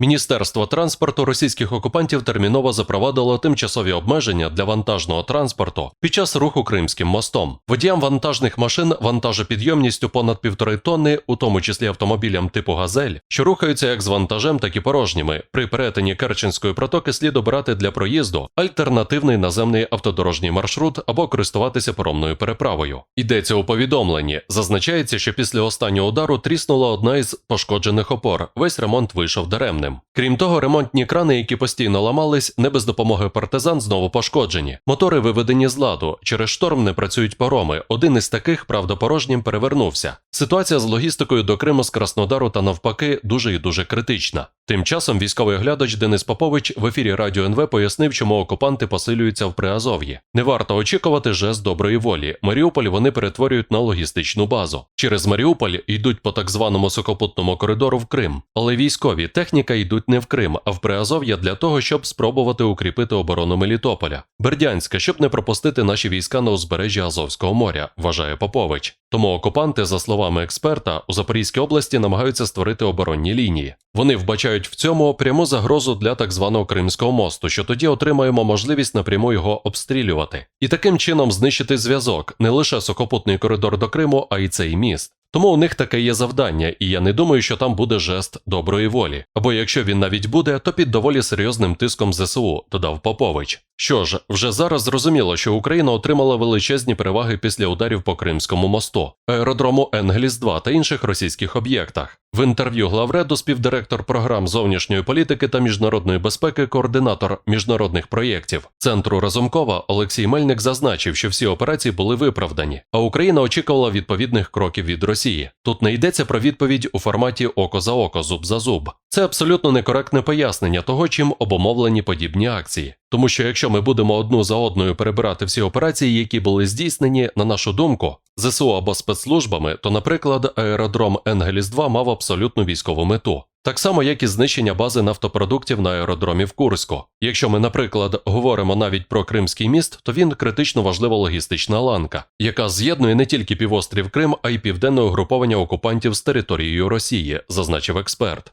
Міністерство транспорту російських окупантів терміново запровадило тимчасові обмеження для вантажного транспорту під час руху Кримським мостом. Водіям вантажних машин вантажопідйомністю понад півтори тонни, у тому числі автомобілям типу Газель, що рухаються як з вантажем, так і порожніми. При перетині Керченської протоки слід обирати для проїзду альтернативний наземний автодорожній маршрут або користуватися паромною переправою. Йдеться у повідомленні. Зазначається, що після останнього удару тріснула одна із пошкоджених опор. Весь ремонт вийшов даремним. Крім того, ремонтні крани, які постійно ламались, не без допомоги партизан знову пошкоджені. Мотори виведені з ладу. Через шторм не працюють пароми. Один із таких, правда, порожнім перевернувся. Ситуація з логістикою до Криму з Краснодару та навпаки дуже і дуже критична. Тим часом військовий оглядач Денис Попович в ефірі Радіо НВ пояснив, чому окупанти посилюються в Приазов'ї. Не варто очікувати жест доброї волі. Маріуполь вони перетворюють на логістичну базу. Через Маріуполь йдуть по так званому сухопутному коридору в Крим. Але військові техніка йдуть не в Крим, а в Приазов'я для того, щоб спробувати укріпити оборону Мелітополя. Бердянська, щоб не пропустити наші війська на узбережжі Азовського моря, вважає Попович. Тому окупанти, за словами експерта, у Запорізькій області намагаються створити оборонні лінії. Вони вбачають в цьому пряму загрозу для так званого Кримського мосту, що тоді отримаємо можливість напряму його обстрілювати, і таким чином знищити зв'язок не лише сухопутний коридор до Криму, а й цей міст. Тому у них таке є завдання, і я не думаю, що там буде жест доброї волі. Або якщо він навіть буде, то під доволі серйозним тиском ЗСУ, додав Попович. Що ж, вже зараз зрозуміло, що Україна отримала величезні переваги після ударів по Кримському мосту, аеродрому Енгеліс 2 та інших російських об'єктах. В інтерв'ю главреду співдиректор програм зовнішньої політики та міжнародної безпеки, координатор міжнародних проєктів центру Разумкова Олексій Мельник зазначив, що всі операції були виправдані, а Україна очікувала відповідних кроків від Росії. Тут не йдеться про відповідь у форматі око за око, зуб за зуб. Це абсолютно некоректне пояснення того, чим обумовлені подібні акції. Тому що якщо ми будемо одну за одною перебирати всі операції, які були здійснені, на нашу думку, ЗСУ або спецслужбами, то, наприклад, аеродром Енгеліс 2 мав абсолютну військову мету. Так само, як і знищення бази нафтопродуктів на аеродромі в Курську. Якщо ми, наприклад, говоримо навіть про Кримський міст, то він критично важлива логістична ланка, яка з'єднує не тільки півострів Крим, а й південне угруповання окупантів з територією Росії, зазначив експерт.